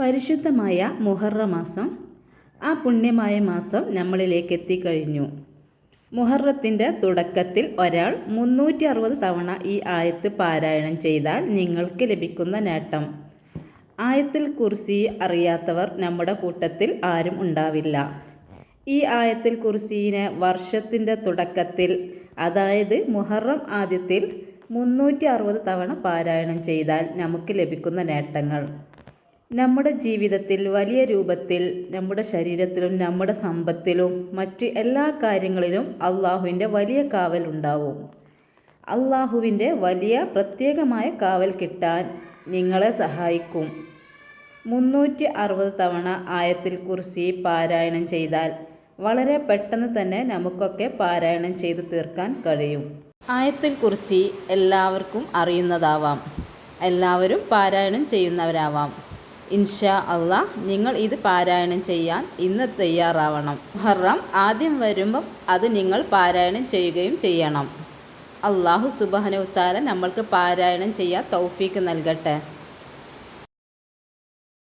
പരിശുദ്ധമായ മുഹറ മാസം ആ പുണ്യമായ മാസം നമ്മളിലേക്ക് എത്തിക്കഴിഞ്ഞു. മുഹറത്തിന്റെ തുടക്കത്തിൽ ഒരാൾ മുന്നൂറ്റി അറുപത് തവണ ഈ ആയത്ത് പാരായണം ചെയ്താൽ നിങ്ങൾക്ക് ലഭിക്കുന്ന നേട്ടം. ആയത്തിൽ കുർസി അറിയാത്തവർ നമ്മുടെ കൂട്ടത്തിൽ ആരും ഉണ്ടാവില്ല. ഈ ആയത്തിൽ കുർസീനെ വർഷത്തിന്റെ തുടക്കത്തിൽ അതായത് മുഹറം ആദ്യത്തിൽ മുന്നൂറ്റി അറുപത് തവണ പാരായണം ചെയ്താൽ നമുക്ക് ലഭിക്കുന്ന നേട്ടങ്ങൾ. നമ്മുടെ ജീവിതത്തിൽ വലിയ രൂപത്തിൽ നമ്മുടെ ശരീരത്തിലും നമ്മുടെ സമ്പത്തിലും മറ്റ് എല്ലാ കാര്യങ്ങളിലും അള്ളാഹുവിന്റെ വലിയ കാവൽ ഉണ്ടാവും. അള്ളാഹുവിന്റെ വലിയ പ്രത്യേകമായ കാവൽ കിട്ടാൻ നിങ്ങളെ സഹായിക്കും. മുന്നൂറ്റി അറുപത് തവണ ആയത്തിൽ കുറിച്ച് പാരായണം ചെയ്താൽ വളരെ പെട്ടെന്ന് തന്നെ നമുക്കൊക്കെ പാരായണം ചെയ്ത് തീർക്കാൻ കഴിയും. ആയത്തിൽ കുറിച്ച് എല്ലാവർക്കും അറിയുന്നതാവാം. എല്ലാവരും പാരായണം ചെയ്യുന്നവരാവാം. ഇൻഷാ അള്ളാ നിങ്ങൾ ഇത് പാരായണം ചെയ്യാൻ ഇന്ന് തയ്യാറാവണം. ഹറം ആദ്യം വരുമ്പം അത് നിങ്ങൾ പാരായണം ചെയ്യുകയും ചെയ്യണം. അള്ളാഹു സുബാനുത്താല നമ്മൾക്ക് പാരായണം ചെയ്യാൻ തൗഫീക്ക് നൽകട്ടെ.